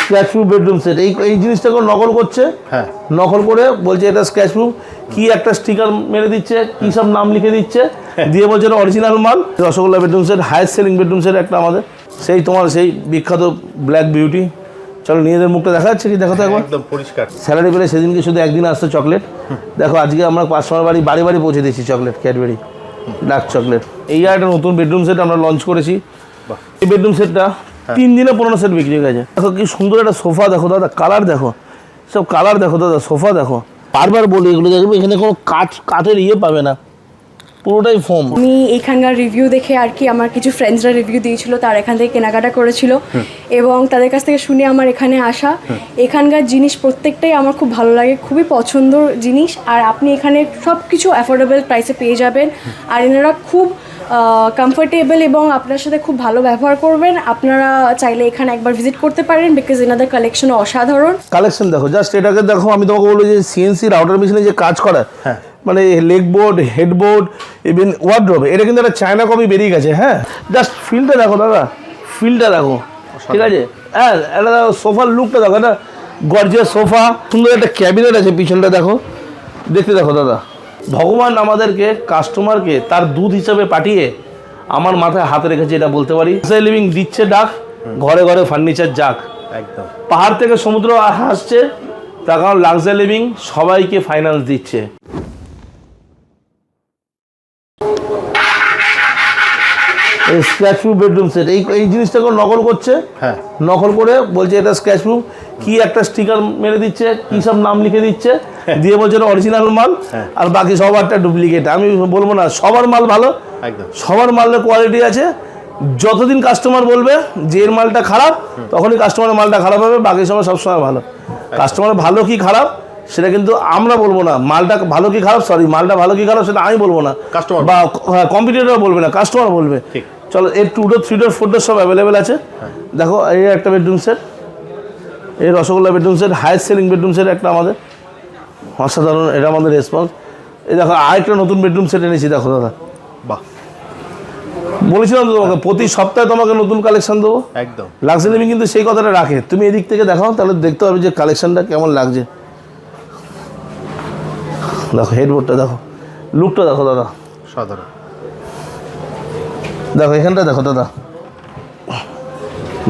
Scratch proof bedroom set এই এই জিনিসটা জিনিসটাকে নকল করছে। হ্যাঁ। নকল করে বলছে এটা স্ক্র্যাচ প্রুফ কি একটা স্টিকার মেরে দিচ্ছে কি সব নাম লিখে দিচ্ছে দিয়ে বলছে এটা অরিজিনাল মাল। Rosogolla bedroom set highest selling bedroom set একটা আমাদের। সেই তোমার সেই বিখ্যাত ব্ল্যাক বিউটি চলো নিজেদের মুখটা দেখা যাচ্ছে কি? দেখো তো একবার। একদম পরিষ্কার। স্যালারি পেলে সেদিনকে শুধু একদিন আসতো চকলেট দেখো আজকে আমরা কাস্টমার বাড়ি বাড়ি বাড়ি পৌঁছে দিচ্ছি চকলেট ক্যাডবেরি ডার্ক চকলেট এই আর একটা নতুন বেডরুম সেট আমরা লঞ্চ করেছি। এই বেডরুম সেটটা তিন দিনে পুরোনো সেট বিক্রি হয়ে গেছে। দেখো কি সুন্দর একটা সোফা দেখো দাদা কালার দেখো। সব কালার দেখো দাদা সোফা দেখো। বারবার বলি এগুলো দেখবে এখানে কোনো কাঠ কাঠের ইয়ে পাবে না। পুরোটাই ফোম আমি এখানকার রিভিউ দেখে আর কি আমার কিছু ফ্রেন্ডসরা রিভিউ দিয়েছিল তার এখান থেকে কেনাকাটা করেছিল। এবং তাদের কাছ থেকে শুনে আমার এখানে আসা। এখানকার জিনিস প্রত্যেকটাই আমার খুব ভালো লাগে খুবই পছন্দর জিনিস। আর আপনি এখানে সব কিছু অ্যাফোর্ডেবল প্রাইসে পেয়ে যাবেন। আর এনারা খুব কমফোর্টেবল এবং আপনার সাথে খুব ভালো ব্যবহার করবেন। আপনারা চাইলে এখানে একবার ভিজিট করতে পারেন বিকজ এনাদের কালেকশন অসাধারণ। কালেকশন দেখো জাস্ট এটাকে দেখো আমি তোমাকে বলব যে সিএনসি রাউটার মেশিনে যে কাজ করা হ্যাঁ। মানে leg board headboard even wardrobe এটা কিন্তু একটা চায়না কপি বেরিয়ে গেছে হ্যাঁ? জাস্ট ফিলটা দেখো দাদা ফিলটা দেখো ঠিক আছে? হ্যাঁ একটা দেখো সোফার লুকটা দেখো একটা গর্জিয়াস সোফা সুন্দর একটা ক্যাবিনেট আছে পিছনটা দেখো দেখতে দেখো দাদা। ভগবান আমাদেরকে কাস্টমারকে তার দুধ হিসাবে পাঠিয়ে আমার মাথায় হাত রেখেছে এটা বলতে পারি। লিভিং দিচ্ছে ডাক ঘরে ঘরে ফার্নিচার যাক। একদম। পাহাড় থেকে সমুদ্র আসছে তার কারণ লাক্সারি লিভিং সবাইকে ফাইন্যান্স দিচ্ছে। স্ক্র্যাচ প্রুফ বেডরুম সেট এই এই জিনিসটাকে নকল করছে। হ্যাঁ। নকল করে বলছে এটা স্ক্র্যাচ প্রুফ কি একটা স্টিকার মেরে দিচ্ছে কি সব নাম লিখে দিচ্ছে দিয়ে বলছে এটা অরিজিনাল মাল হ্যাঁ। আর বাকি সবারটা ডুপ্লিকেট আমি বলব না সবার মাল ভালো। একদম। সবার মালের কোয়ালিটি আছে। যতদিন কাস্টমার বলবে যে এর মালটা খারাপ তখনই কাস্টমারের মালটা খারাপ হবে বাকি সময় সবসময় ভালো। কাস্টমার ভালো কি খারাপ সেটা কিন্তু আমরা বলব না। মালটা ভালো কি খারাপ? সরি মালটা ভালো কি খারাপ সেটা আমি বলব না। কাস্টমার বা হ্যাঁ কম্পিটিটর বলবে না কাস্টমার বলবে। চলো এর two door three door four door সব অ্যাভেলেবেল আছে। দেখো এই একটা বেডরুম সেট এই Rosogolla bedroom set highest selling bedroom set একটা আমাদের। অসাধারণ এটা আমাদের রেসপন্স এই দেখো আরেকটা নতুন বেডরুম সেট এনেছি দেখো দাদা। বাহ। বলেছিলাম তো তোমাকে প্রতি সপ্তাহে তোমাকে নতুন কালেকশন দেবো। একদম। লাক্সারি কিন্তু সেই কথাটা রাখে। তুমি এদিক থেকে দেখাও তাহলে দেখতে হবে যে কালেকশনটা কেমন লাগছে। দেখো হেডবোর্ডটা দেখো। লুকটা দেখো দাদা। সাধারণ। দেখো এখানটা দেখো দাদা।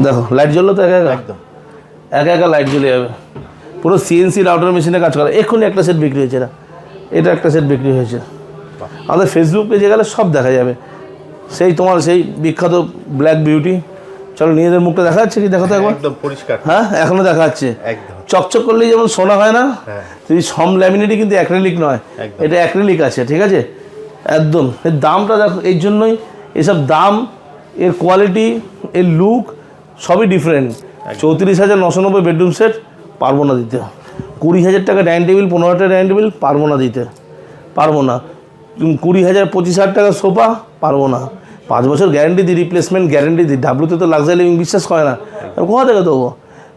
দেখো লাইট জ্বললো তো একা একা? একদম। একা একা লাইট জ্বলে যাবে। পুরো সিএনসি রাউটার মেশিনে কাজ করে। এক্ষুনি একটা সেট বিক্রি হয়েছে এটা এটা একটা সেট বিক্রি হয়েছে। আমাদের ফেসবুক পেজে গেলে সব দেখা যাবে। সেই তোমার সেই বিখ্যাত ব্ল্যাক বিউটি চলো নিজেদের মুখটা দেখা যাচ্ছে কি? দেখো তো একবার। একদম পরিষ্কার। হ্যাঁ এখনও দেখা যাচ্ছে। একদম। চকচক করলেই যেমন সোনা হয় না হ্যাঁ। তুই সম ল্যামিনেটই কিন্তু অ্যাক্রিলিক নয়। এটা অ্যাক্রিলিক আছে ঠিক আছে? একদম। এর দামটা দেখো এই জন্যই এসব দাম এর কোয়ালিটি এর লুক সবই ডিফারেন্ট চৌত্রিশ হাজার নশো নব্বই বেডরুম সেট পারব না দিতে। কুড়ি হাজার টাকা ডাইনিং টেবিল পনেরো হাজার ডাইনিং টেবিল পারব না দিতে। পারব না। কুড়ি হাজার পঁচিশ হাজার টাকা সোফা পারব না। পাঁচ বছর গ্যারেন্টি দিই রিপ্লেসমেন্ট গ্যারেন্টি দিই। ডাব্লুতে তো লাক্সারি লিভিং বিশ্বাস করে না। কোথা থেকে দেবো?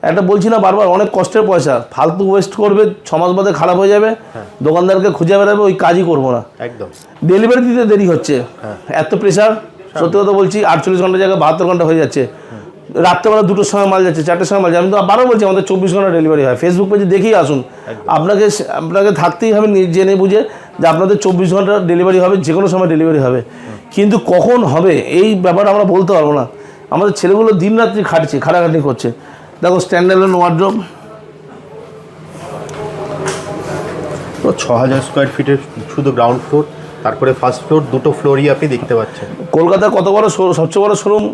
একটা বলছি না বারবার অনেক কষ্টের পয়সা। ফালতু ওয়েস্ট করবে ছ মাস বাদে খারাপ হয়ে যাবে দোকানদারকে খুঁজে বেড়াবে ওই কাজই করব না। একদম। ডেলিভারি দিতে দেরি হচ্ছে। এত প্রেশার সত্যি কথা বলছি আটচল্লিশ ঘণ্টা জায়গায় বাহাত্তর ঘণ্টা হয়ে যাচ্ছে। রাত্রেবেলা দুটোর সময় মাল যাচ্ছে চারটের সময় মাল যাচ্ছে। আমি তো আবারও বলছি আমাদের চব্বিশ ঘণ্টা ডেলিভারি হয়। ফেসবুক পেজে দেখেই আসুন। আপনাকে আপনাকে থাকতেই হবে জেনে বুঝে যে আপনাদের চব্বিশ ঘণ্টা ডেলিভারি হবে যে কোনো সময় ডেলিভারি হবে। কিন্তু কখন হবে এই ব্যাপারটা আমরা বলতে পারব না। আমাদের ছেলেগুলো দিন রাত্রি খাটছে খাটাখাটি করছে। দেখো স্ট্যান্ডার্ড ওয়ার্ড্রোব তো ছ হাজার স্কোয়ার ফিটের শুধু গ্রাউন্ড ফ্লোর তারপরে ফার্স্ট ফ্লোর দুটো ফ্লোরই আপনি দেখতে পাচ্ছেন। কলকাতার কত বড় সবচেয়ে বড় শোরুম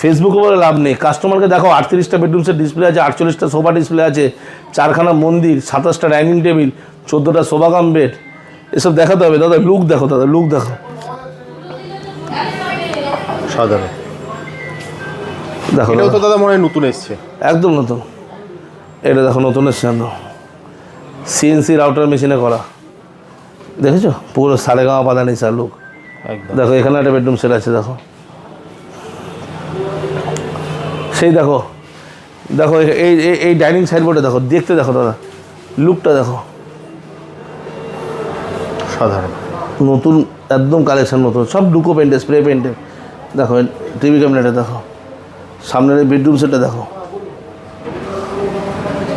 ফেসবুকে বলে লাভ নেই। কাস্টমারকে দেখো আটত্রিশটা বেডরুমসের ডিসপ্লে আছে আটচল্লিশটা সোফা ডিসপ্লে আছে চারখানা মন্দির সাতাশটা ডাইনিং টেবিল চোদ্দোটা সোফা কাম বেড এসব দেখাতে হবে। দাদা লুক দেখো দাদা লুক দেখো। সাধারণ দেখো এটাও। তো দাদা মনে হয় নতুন এসছে। একদম নতুন। এটা দেখো নতুন এসছে সিএনসি রাউটার মেশিনে করা। দেখেছ? পুরো পাতা নেই স্যার লুক দেখো এখানে একটা বেডরুম সেট আছে দেখো। সেই দেখো দেখো এই এই- ডাইনিং সাইডবোর্ডে দেখো দেখতে দেখো দাদা। লুকটা দেখো। সাধারণ। নতুন একদম কালেকশন নতুন। সব ডুকো পেন্টে স্প্রে পেন্টে দেখো টিভি ক্যাবিনেটে দেখো। সামনের বেডরুম সেটটা দেখো।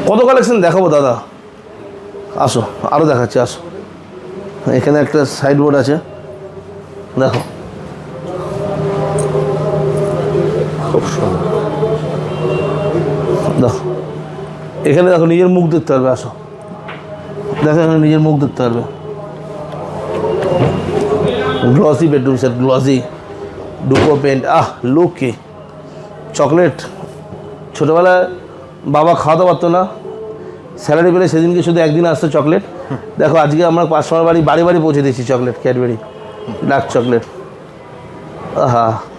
কত কালেকশন দেখাবো দাদা? আসো আরও দেখাচ্ছি, আসো। এখানে একটা সাইড বোর্ড আছে। দেখো। খুব দেখো। এখানে দেখো, নিজের মুখ দেখতে পারবে, আসো। দেখো, এখানে নিজের মুখ দেখতে পারবে। Glossy bedroom set glossy duco paint ah look কি চকলেট। ছোটোবেলায় বাবা খাওয়াতে পারতো না। স্যালারি পেলে সেদিনকে শুধু একদিন আসতো চকলেট। দেখো আজকে আমরা পাঁচশোর বাড়ি বাড়ি বাড়ি পৌঁছে দিচ্ছি চকলেট ক্যাডবেরি ডার্ক চকলেট।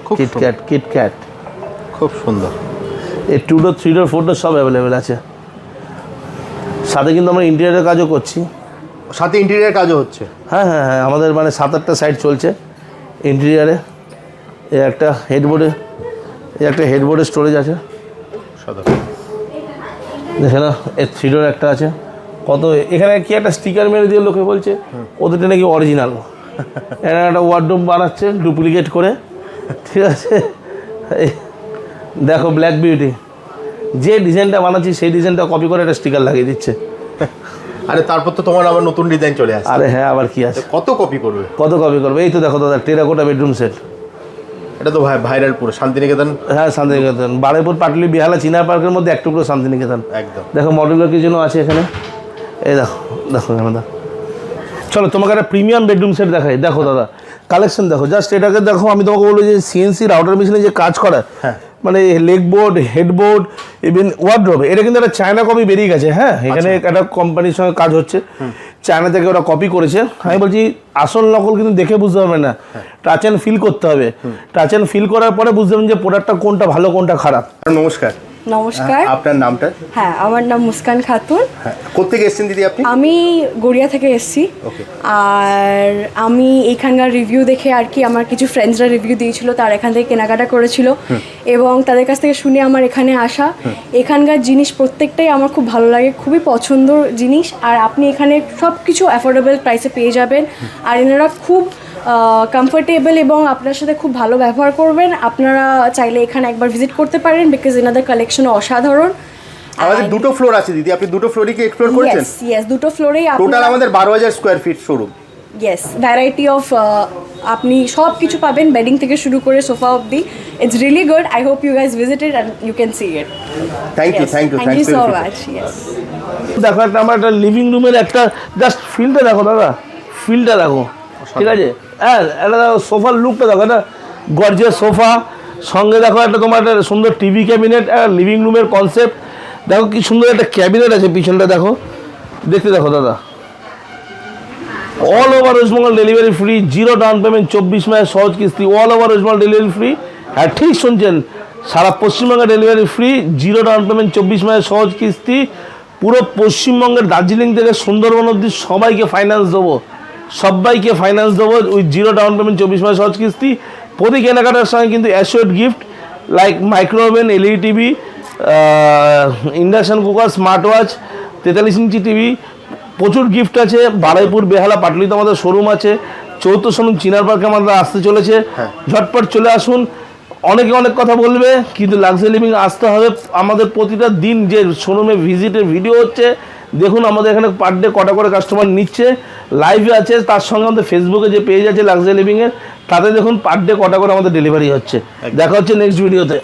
খুব কিটক্যাট কিটক্যাট খুব সুন্দর। এই two door three door four door সব অ্যাভেলেবেল আছে। সাথে কিন্তু আমরা ইন্টেরিয়ারের কাজও করছি। সাথে ইন্টেরিয়ার কাজও হচ্ছে? হ্যাঁ হ্যাঁ হ্যাঁ আমাদের মানে সাত আটটা সাইড চলছে ইন্টেরিয়ারে একটা হেডবোর্ডে একটা হেডবোর্ডে স্টোরেজ আছে। সাদা। দেখে না এর থ্রি ডোর একটা আছে। কত এখানে কি একটা স্টিকার মেরে দিয়ে লোকে বলছে? ওদেরটা নাকি অরিজিনাল এরা একটা ওয়ার্ডরোব বানাচ্ছে ডুপ্লিকেট করে। ঠিক আছে? দেখো ব্ল্যাক বিউটি যে ডিজাইনটা বানাচ্ছি সেই ডিজাইনটা কপি করে একটা স্টিকার লাগিয়ে দিচ্ছে। আরে তারপর তো তোমার আবার নতুন ডিজাইন চলে আসছে। আরে হ্যাঁ আবার কি আছে? কত কপি করবে? কত কপি করবে? এই তো দেখো দাদা টেরাকোটা বেডরুম সেট এটা তো ভাই ভাইরাল পুরো শান্তিনিকেতন। হ্যাঁ শান্তিনিকেতন। বারুইপুর পাটলি বিহালা চিনা পার্কের মধ্যে এক টুকরো শান্তিনিকেতন। একদম। দেখো মডেলের কিছু আছে এখানে। এই দেখো দেখো দেখো। চলো তোমাকে একটা প্রিমিয়াম বেডরুম সেট দেখাই। দেখো দাদা কালেকশন দেখো। জাস্ট এটাকে দেখো আমি তোমাকে বলব যে সিএনসি রাউটার মেশিনে যে কাজ করে হ্যাঁ। মানে leg board headboard even wardrobe এটা কিন্তু একটা চায়না কপি বেরিয়ে গেছে হ্যাঁ? এখানে একটা কোম্পানির সঙ্গে কাজ হচ্ছে। চায়না থেকে ওরা কপি করেছে। আমি বলছি আসল নকল কিন্তু দেখে বুঝতে পারবে না। টাচ অ্যান্ড ফিল করতে হবে। টাচ অ্যান্ড ফিল করার পরে বুঝতে পারবেন যে প্রোডাক্টটা কোনটা ভালো কোনটা খারাপ। নমস্কার। নমস্কার। আপনার নামটা? হ্যাঁ আমার নাম মুস্কান খাতুন। হ্যাঁ কোথেকে এসেছেন দিদি আপনি? আমি গড়িয়া থেকে এসেছি। আর আমি এখানকার রিভিউ দেখে আর কি আমার কিছু ফ্রেন্ডসরা রিভিউ দিয়েছিল তার এখান থেকে কেনাকাটা করেছিল। এবং তাদের কাছ থেকে শুনে আমার এখানে আসা। এখানকার জিনিস প্রত্যেকটাই আমার খুব ভালো লাগে খুবই পছন্দর জিনিস। আর আপনি এখানে সব কিছু অ্যাফোর্ডেবল প্রাইসে পেয়ে যাবেন। আর এনারা খুব কমফোর্টেবল এবং আপনার সাথে খুব ভালো ব্যবহার করবেন। আপনারা চাইলে এখানে একবার ভিজিট করতে পারেন বিকজ এনাদের কালেকশন অসাধারণ। আমাদের দুটো ফ্লোর আছে দিদি। আপনি দুটো ফ্লোরই কি এক্সপ্লোর করেছেন? ইয়েস দুটো ফ্লোরেই টোটাল আমাদের বারো হাজার square feet showroom yes variety of আপনি সব কিছু পাবেন বেডিং থেকে শুরু করে সোফা অবধি। It's really good I hope you guys visited and you can see it thank you thank you thank you so much yes দেখো একটা আমার একটা লিভিং রুমের একটা জাস্ট ফিলটা দেখো দাদা। ফিলটা দেখো। ঠিক আছে? হ্যাঁ একটা দেখো সোফার লুকটা দেখো একটা গর্জের সোফা। সঙ্গে দেখো একটা তোমার একটা সুন্দর টিভি ক্যাবিনেট লিভিং রুমের কনসেপ্ট দেখো কি সুন্দর একটা ক্যাবিনেট আছে পিছনটা দেখো। দেখতে দেখো দাদা। All over West Bengal delivery free zero down payment চব্বিশ মাসের সহজ কিস্তি all over West Bengal delivery free হ্যাঁ ঠিক শুনছেন সারা পশ্চিমবঙ্গে delivery free zero down payment চব্বিশ মাসের সহজ কিস্তি। পুরো পশ্চিমবঙ্গের দার্জিলিং থেকে সুন্দরবন অব্দি সবাইকে ফাইন্যান্স দেবো। সবাইকে ফাইন্যান্স দেবো ওই জিরো ডাউন পেমেন্ট চব্বিশ মাস সহজ কিস্তি। প্রতি কেনাকাটার সঙ্গে কিন্তু assorted gift like microwave LED TV induction cooker smart watch তেতাল্লিশ ইঞ্চি টিভি প্রচুর গিফট আছে। বারাইপুর বেহালা পাটলিতে আমাদের শোরুম আছে। চৌদ্দ শোরুম চিনার পার্কে আমাদের আসতে চলেছে। ঝটপট চলে আসুন। অনেকে অনেক কথা বলবে কিন্তু লাক্সারি লিভিং আসতে হবে। আমাদের প্রতিটা দিন যে শোরুমে ভিজিটের ভিডিও হচ্ছে দেখুন আমাদের এখানে পার ডে কটা করে কাস্টমার নিচ্ছে। লাইভে আছে তার সঙ্গে আমাদের ফেসবুকে যে পেজ আছে লাক্সারি লিভিংয়ের তাতে দেখুন পার ডে কটা করে আমাদের ডেলিভারি হচ্ছে। দেখা হচ্ছে নেক্সট ভিডিওতে